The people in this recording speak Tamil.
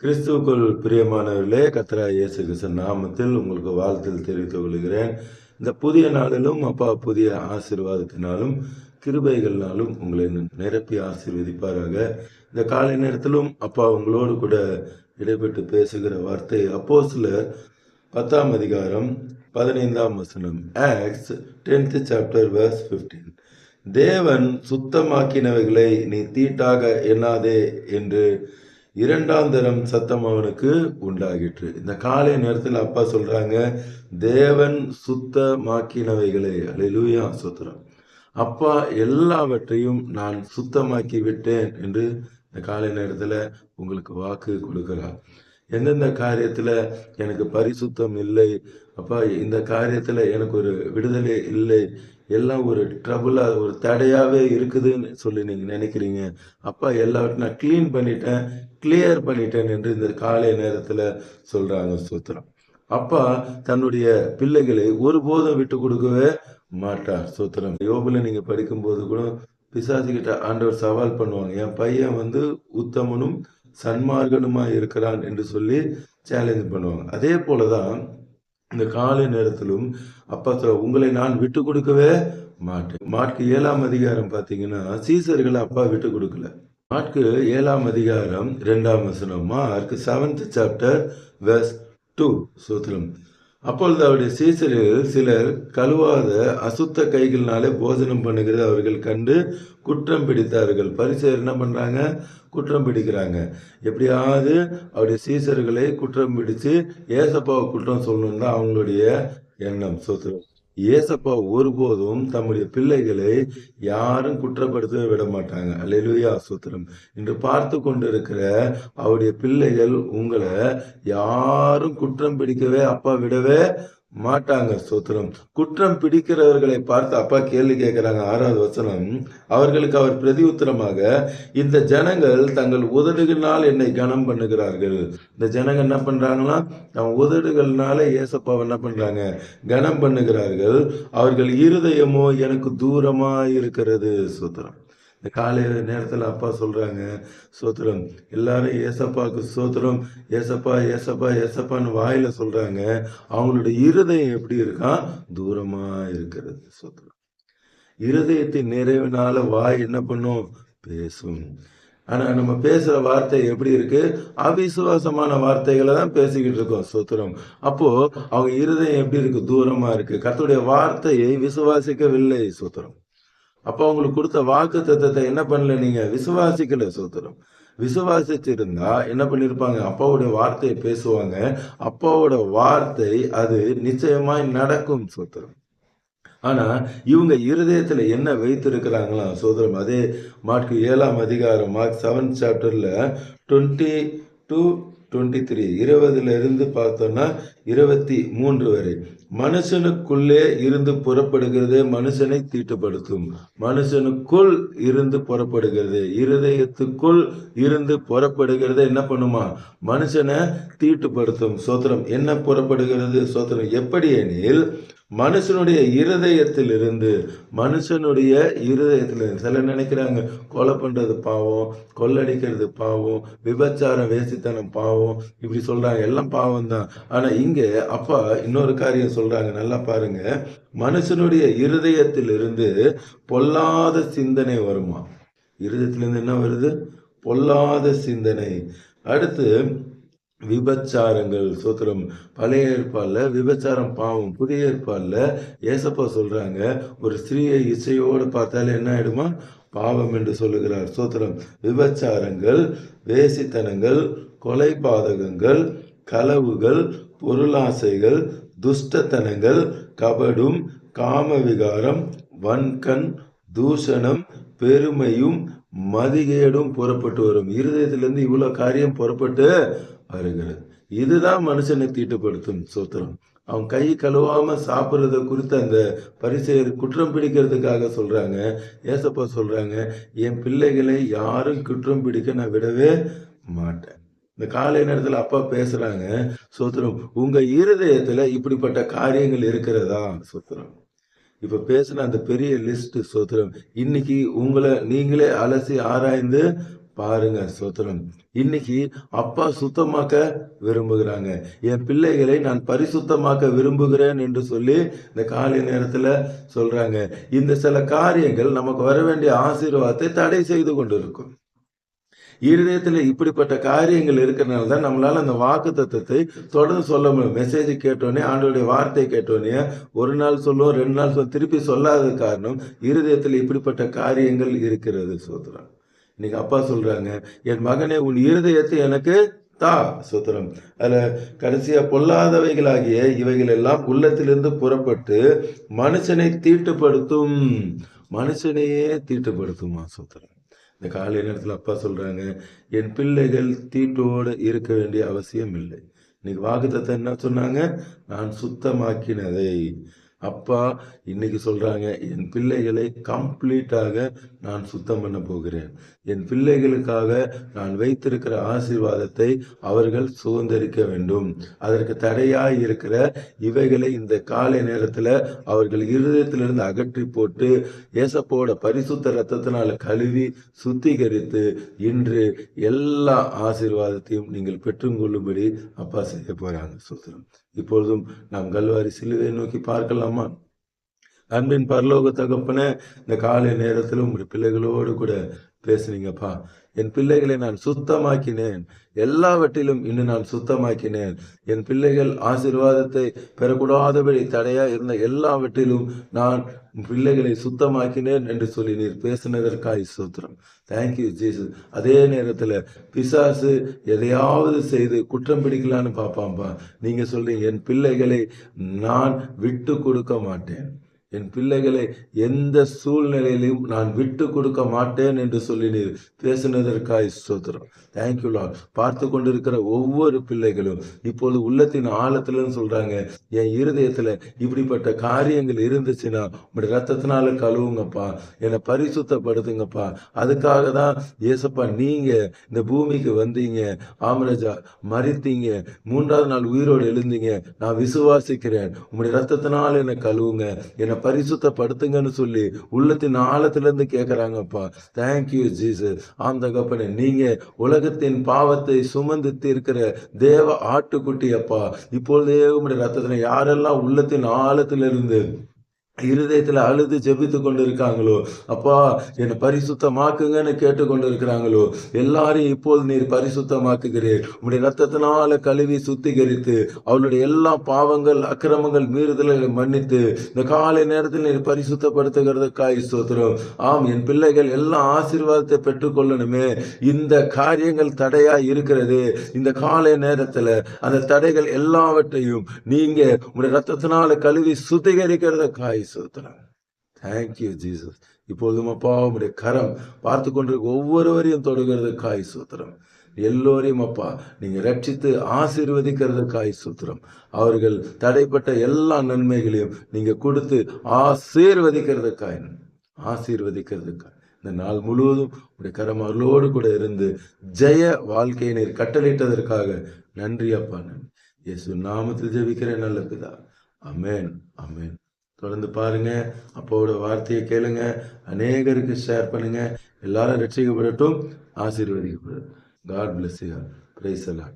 கிறிஸ்துவுக்குள் பிரியமானவர்களே கத்ரா இயேசு கிருஷ்ணன் நாமத்தில் உங்களுக்கு வாழ்த்தில் தெரிவித்துக் கொள்கிறேன். இந்த புதிய நாளிலும் அப்பா புதிய ஆசீர்வாதத்தினாலும் கிருபைகள்னாலும் உங்களை நிரப்பி ஆசீர்வதிப்பாராக. இந்த காலை நேரத்திலும் அப்பா உங்களோடு கூட இடைப்பட்டு பேசுகிற வார்த்தை அப்போ பத்தாம் அதிகாரம் பதினைந்தாம் வசனம் Acts tenth chapter verse fifteen தேவன் சுத்தமாக்கினவைகளை நீ தீட்டாக எண்ணாதே என்று இரண்டாம் தரம் சத்தம் அவனுக்கு உண்டாகிற்று. இந்த காலை நேரத்தில் அப்பா சொல்றாங்க தேவன் சுத்தமாக்கினவைகளை. அலையிலூயா சுத்திரம். அப்பா எல்லாவற்றையும் நான் சுத்தமாக்கி விட்டேன் என்று இந்த காலை நேரத்தில் உங்களுக்கு வாக்கு கொடுக்கிறார். எந்தெந்த காரியத்தில் எனக்கு பரிசுத்தம் இல்லை அப்பா இந்த காரியத்தில் எனக்கு ஒரு விடுதலை இல்லை. எல்லாம் ஒரு ட்ரபுளாக ஒரு தடையாகவே இருக்குதுன்னு சொல்லி நீங்கள் நினைக்கிறீங்க. அப்பா எல்லாவற்றையும் நான் க்ளீன் பண்ணிட்டேன் கிளியர் பண்ணிட்டேன் என்று இந்த காலை நேரத்தில் சொல்கிறாங்க சூத்திரம் அப்பா தன்னுடைய பிள்ளைகளை ஒருபோதும் விட்டு கொடுக்கவே மாட்டார் சூத்திரம் யோபில் நீங்கள் படிக்கும்போது கூட பிசாசுகிட்ட ஆண்டவர் சவால் பண்ணுவாங்க. என் பையன் வந்து உத்தமனும் சன்மார்கனுமா இருக்கிறான் என்று சொல்லி சேலஞ்ச் பண்ணுவாங்க. அதே போலதான் இந்த காலை நேரத்திலும் அப்பா சொல்ல உங்களை நான் விட்டு கொடுக்கவே மாட்டேன். மாட்கு ஏழாம் அதிகாரம் பார்த்தீங்கன்னா சீசர்களை அப்பா விட்டு கொடுக்கல. மாட்கு ஏழாம் அதிகாரம் இரண்டாம் வசனம் Mark seventh chapter verse two சூத்திரம். அப்பொழுது அவருடைய சீசரில் சிலர் கழுவாத அசுத்த கைகளினாலே போஜனம் பண்ணுகிறது. அவர்கள் கண்டு குற்றம் பிடித்தார்கள். பரிசர் என்ன பண்ணுறாங்க குற்றம் பிடிக்கிறாங்க. எப்படியாவது அவருடைய சீசர்களை குற்றம் பிடித்து ஏசப்பாவை குற்றம் சொல்லணும் தான் அவங்களுடைய எண்ணம். சொத்து ஏசப்பா ஒருபோதும் தம்முடைய பிள்ளைகளை யாரும் குற்றப்படுத்தவே விட மாட்டாங்க அல்லேலூயா சூத்திரம். என்று பார்த்து கொண்டிருக்கிற அவருடைய பிள்ளைகள் உங்களை யாரும் குற்றம் பிடிக்கவே அப்பா விடவே மாட்டாங்க சூத்திரம் குற்றம் பிடிக்கிறவர்களை பார்த்து அப்பா கேள்வி கேட்கிறாங்க. ஆறாவது வசனம் அவர்களுக்கு அவர் பிரதி உத்தரமாக இந்த ஜனங்கள் தங்கள் உதடுகளினால் என்னை கனம் பண்ணுகிறார்கள். இந்த ஜனங்கள் என்ன பண்றாங்களா அவன் உதடுகள்னால ஏசப்பாவை என்ன பண்றாங்க? கனம் பண்ணுகிறார்கள். அவர்கள் இருதயமோ எனக்கு தூரமா இருக்கிறது. சூத்திரம் இந்த காலை நேரத்தில் அப்பா சொல்கிறாங்க சோத்திரம். எல்லாரும் ஏசப்பாவுக்கு சோத்திரம் ஏசப்பா ஏசப்பா ஏசப்பான்னு வாயில் சொல்கிறாங்க அவங்களோட இருதயம் எப்படி இருக்கான் தூரமாக இருக்கிறது சோத்திரம். இருதயத்தின் நிறைவினால் வாய் என்ன பண்ணும்? பேசும். ஆனால் நம்ம பேசுகிற வார்த்தை எப்படி இருக்கு? அவிசுவாசமான வார்த்தைகளை தான் பேசிக்கிட்டு இருக்கோம் சுத்திரம். அப்போது அவங்க இருதயம் எப்படி இருக்கு? தூரமாக இருக்கு. கர்த்தருடைய வார்த்தையை விசுவாசிக்கவில்லை சுத்திரம். அப்போ அவங்களுக்கு கொடுத்த வாக்கு தத்துவத்தை என்ன பண்ணல நீங்க? விசுவாசிக்கல சோத்திரம் விசுவாசிச்சிருந்தா என்ன பண்ணிருப்பாங்க? அப்பாவுடைய வார்த்தையை பேசுவாங்க. அப்பாவோட வார்த்தை அது நிச்சயமாய் நடக்கும் சோத்திரம் ஆனா இவங்க இருதயத்துல என்ன வைத்திருக்கிறாங்களா சோதரம் அதே மார்க் ஏழாம் அதிகாரம் மார்க் செவன் சாப்டர்ல டுவெண்ட்டி டூ டுவெண்ட்டி த்ரீ இருபதுல இருந்து பார்த்தோம்னா இருபத்தி மூன்று வரை. மனுஷனுக்குள்ளே இருந்து புறப்படுகிறது மனுஷனை தீட்டுப்படுத்தும். மனுஷனுக்குள் இருந்து புறப்படுகிறது. இருதயத்துக்குள் இருந்து புறப்படுகிறது என்ன பண்ணுமா? மனுஷனை தீட்டுப்படுத்தும். சோத்திரம் என்ன புறப்படுகிறது? சோத்திரம் எப்படி எனில் மனுஷனுடைய இருதயத்தில் இருந்து மனுஷனுடைய இருதயத்தில் சில நினைக்கிறாங்க கொலை பண்றது பாவம் கொள்ளடிக்கிறது பாவம் விபச்சாரம் வேசித்தனம் பாவம் இப்படி சொல்றாங்க. எல்லாம் பாவம் தான் ஆனா இங்க அப்பா இன்னொரு காரியம் சொல்றாங்க நல்லா பாருங்க. மனுஷனுடைய இருதயத்திலிருந்து பொல்லாத சிந்தனை வருமா? இருதயத்திலிருந்து என்ன வருது? பொல்லாத சிந்தனை. அடுத்து விபச்சாரங்கள் சோத்திரம். பழைய ஏற்பாடில் விபச்சாரம் பாவம் புதிய ஏற்பாடில் ஏசப்பா சொல்றாங்க ஒரு ஸ்திரீயை இசையோடு பார்த்தாலே என்ன ஆயிடுமா? பாவம் என்று சொல்லுகிறார் சோத்திரம். விபச்சாரங்கள் வேசித்தனங்கள் கொலை பாதகங்கள் களவுகள் பொருளாசைகள் துஷ்டத்தனங்கள் கபடும் காமவிகாரம் வன்கண் தூஷணம் பெருமையும் மதிகேடும் புறப்பட்டு வரும். இருதயத்திலிருந்து இவ்வளோ காரியம் புறப்பட்டு வருகிறது. இதுதான் மனுஷனை தீட்டுப்படுத்தும் சூத்திரம். அவன் கை கழுவாம சாப்பிட்றத குறித்து அந்த பரிசெயர் குற்றம் பிடிக்கிறதுக்காக சொல்றாங்க. ஏசப்பா சொல்றாங்க என் பிள்ளைகளை யாரும் குற்றம் பிடிக்க நான் விடவே மாட்டேன். இந்த காலை நேரத்தில் அப்பா பேசுகிறாங்க சோத்திரம் உங்கள் இருதயத்தில் இப்படிப்பட்ட காரியங்கள் இருக்கிறதா? சோத்திரம். இப்போ பேசின அந்த பெரிய லிஸ்ட் சோத்திரம் இன்னைக்கு உங்களை நீங்களே அலசி ஆராய்ந்து பாருங்க சோத்திரம். இன்னைக்கு அப்பா சுத்தமாக்க விரும்புகிறாங்க. என் பிள்ளைகளை நான் பரிசுத்தமாக்க விரும்புகிறேன் என்று சொல்லி இந்த காலை நேரத்தில் சொல்றாங்க. இந்த சில காரியங்கள் நமக்கு வர வேண்டிய ஆசீர்வாதத்தை தடை செய்து கொண்டிருக்கும். இருதயத்துல இப்படிப்பட்ட காரியங்கள் இருக்கிறனால தான் நம்மளால அந்த வாக்கு தத்துவத்தை தொடர்ந்து சொல்ல முடியும். மெசேஜ் கேட்டோடனே ஆண்டோடைய வார்த்தை கேட்டோடனே ஒரு நாள் சொல்லுவோம் ரெண்டு நாள் சொல்லுவோம் திருப்பி சொல்லாத காரணம் இருதயத்தில் இப்படிப்பட்ட காரியங்கள் இருக்கிறது சோதரம் இன்னைக்கு அப்பா சொல்றாங்க என் மகனே உன் இருதயத்தை எனக்கு தா சுத்திரம். அதுல கடைசியா பொல்லாதவைகளாகிய இவைகள் எல்லாம் உள்ளத்திலிருந்து புறப்பட்டு மனுஷனை தீட்டுப்படுத்தும். மனுஷனையே தீட்டுப்படுத்துமா சுத்திரம்? இந்த காலை நேரத்தில் அப்பா சொல்கிறாங்க என் பிள்ளைகள் தீட்டோடு இருக்க வேண்டிய அவசியம் இல்லை. இன்னைக்கு வாக்குத்தத்தை என்ன சொன்னாங்க? நான் சுத்தமாக்கினதை. அப்பா இன்னைக்கு சொல்றாங்க என் பிள்ளைகளை கம்ப்ளீட்டாக நான் சுத்தம் பண்ண போகிறேன். என் பிள்ளைகளுக்காக நான் வைத்திருக்கிற ஆசீர்வாதத்தை அவர்கள் சுதந்திரிக்க வேண்டும். அதற்கு தடையாக இருக்கிற இவைகளை இந்த காலை நேரத்துல அவர்கள் இருதயத்திலிருந்து அகற்றி போட்டு ஏசப்போட பரிசுத்த ரத்தத்தினால கழுவி சுத்திகரித்து இன்று எல்லா ஆசீர்வாதத்தையும் நீங்கள் பெற்றுக்கொள்ளும்படி அப்பா செய்ய போறாங்க. சுத்திரம். இப்பொழுதும் நாம் கல்வாரி சிலுவை நோக்கி பார்க்கலாம். அன்பின் பரலோக தகப்பன இந்த காலை நேரத்தில் உங்களுடைய பிள்ளைகளோடு கூட பேசுனீங்கப்பா. என் பிள்ளைகளை நான் சுத்தமாக்கினேன். எல்லாவற்றிலும் இன்னும் நான் சுத்தமாக்கினேன். என் பிள்ளைகள் ஆசீர்வாதத்தை பெறக்கூடாதபடி தடையா இருந்த எல்லாவற்றிலும் நான் பிள்ளைகளை சுத்தமாக்கினேன் என்று சொல்லி நீர் பேசினதற்காய் சூத்திரம் தேங்க்யூ ஜீசஸ் அதே நேரத்தில் பிசாசு எதையாவது செய்து குற்றம் பிடிக்கலான்னு பார்ப்பாம்பா நீங்க சொல்றீங்க என் பிள்ளைகளை நான் விட்டு கொடுக்க மாட்டேன். என் பிள்ளைகளை எந்த சூழ்நிலையிலும் நான் விட்டு கொடுக்க மாட்டேன் என்று சொல்லினீர் பேசினதற்காய் ஸ்தோத்திரம். தேங்க்யூ லார்ட் பார்த்து கொண்டிருக்கிற ஒவ்வொரு பிள்ளைகளும் இப்பொழுது உள்ளத்தின் ஆழத்துலன்னு சொல்றாங்க. என் இருதயத்துல இப்படிப்பட்ட காரியங்கள் இருந்துச்சுன்னா உங்களுடைய ரத்தத்தினால கழுவுங்கப்பா. என்னை பரிசுத்தப்படுத்துங்கப்பா. அதுக்காக தான் ஏசப்பா நீங்க இந்த பூமிக்கு வந்தீங்க. ஆமரஜா மறித்தீங்க மூன்றாவது நாள் உயிரோடு எழுந்தீங்க. நான் விசுவாசிக்கிறேன். உங்களுடைய ரத்தத்தினால என்னை கழுவுங்க. என்னை பரிசுத்தப்படுத்துங்கன்னு சொல்லி உள்ளத்தின் ஆழத்திலிருந்து கேட்குறாங்கப்பா தேங்க்யூ ஜீசஸ் ஆம் கப்பனே நீங்க உலகத்தின் பாவத்தை சுமந்து தீர்க்கிற தேவ ஆட்டுக்குட்டி அப்பா இப்பொழுதே உங்களுடைய ரத்தத்தில் யாரெல்லாம் உள்ளத்தின் ஆழத்திலிருந்து இருதயத்தில் அழுது ஜெபித்து கொண்டு இருக்காங்களோ அப்பா என்னை பரிசுத்தமாக்குங்கன்னு கேட்டுக்கொண்டு இருக்கிறாங்களோ எல்லாரையும் இப்போது நீர் பரிசுத்தமாக்குகிறீர். உடைய ரத்தத்தினால கழுவி சுத்திகரித்து அவளுடைய எல்லா பாவங்கள் அக்கிரமங்கள் மீறுதல்களை மன்னித்து இந்த காலை நேரத்தில் நீர் பரிசுத்தப்படுத்துகிறதுக்காய் சோத்திரம் ஆம் என் பிள்ளைகள் எல்லா ஆசீர்வாதத்தை பெற்றுக்கொள்ளணுமே. இந்த காரியங்கள் தடையா இருக்கிறது. இந்த காலை நேரத்தில் அந்த தடைகள் எல்லாவற்றையும் நீங்க உடைய ரத்தத்தினால கழுவி சுத்திகரிக்கிறதுக்காய் சோத்திரம் தேங்க்யூ ஜீசஸ் இப்பொழுதும் அப்பா உடைய கரம் பார்த்து கொண்டிருக்க ஒவ்வொருவரையும் தொடுகிறதுக்காய் சூத்திரம் எல்லோரையும் அப்பா நீங்கள் ரட்சித்து ஆசீர்வதிக்கிறது காய் சூத்திரம் அவர்கள் தடைப்பட்ட எல்லா நன்மைகளையும் நீங்கள் கொடுத்து ஆசீர்வதிக்கிறதுக்காய் ஆசீர்வதிக்கிறதுக்காய் இந்த நாள் முழுவதும் உடைய கரம் அருளோடு கூட இருந்து ஜெய வாழ்க்கையை நீர் கட்டளையிட்டதற்காக நன்றி அப்பா நன்றி. இயேசு நாமத்தில் ஜெபிக்கிறேன் நல்ல பிதா. அமேன் அமேன் தொடர்ந்து பாருங்க அப்போட வார்த்தையை கேளுங்க அநேகருக்கு ஷேர் பண்ணுங்க. எல்லாரும் ரட்சிக்கப்படட்டும் ஆசீர்வதிக்கப்படும் காட் பிளஸ் யூ பிரைஸ் எல்லாம்